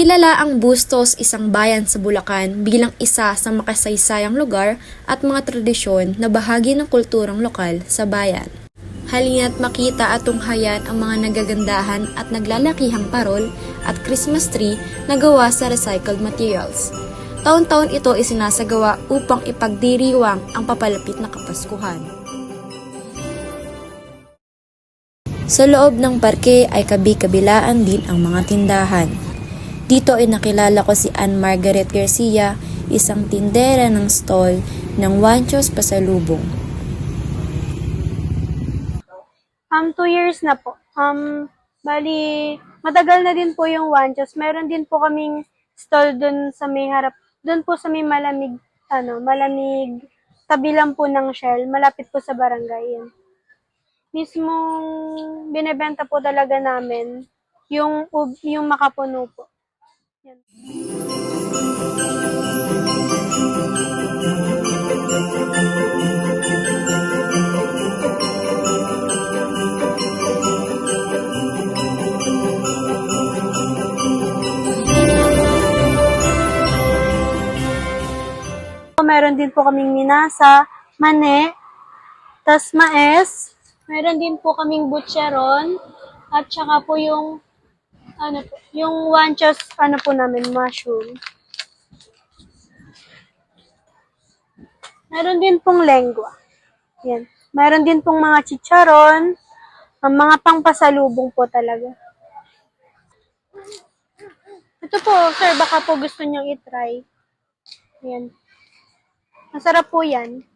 Kilala ang Bustos, isang bayan sa Bulacan, bilang isa sa makasaysayang lugar at mga tradisyon na bahagi ng kulturang lokal sa bayan. Halina't makita at tunghayan ang mga nagagandahan at naglalakihang parol at Christmas tree na gawa sa recycled materials. Taon-taon ito isinasagawa upang ipagdiriwang ang papalapit na Kapaskuhan. Sa loob ng parke ay kabi-kabilaan din ang mga tindahan. Dito ay nakilala ko si Ann Margaret Garcia, isang tindera ng stall ng Wanchos Pasalubong. Um, two years na po. Um, bali, matagal na din po yung Wanchos. Meron din po kaming stall dun sa may harap, dun po sa may malamig, ano, malamig, tabi lang po ng Shell, malapit po sa barangay. Yan. Mismong binebenta po talaga namin yung, yung makapuno po. Yan. Meron din po kaming minasa, mane, tas maes. Meron din po kaming butcheron. At saka po yung, ano po, yung wanchos, ano po namin, mushroom. Meron din pong lengua. Yan. Meron din pong mga chicharon. Ang mga pangpasalubong po talaga. Ito po, sir, baka po gusto niyong itry. Yan. Masarap po yan.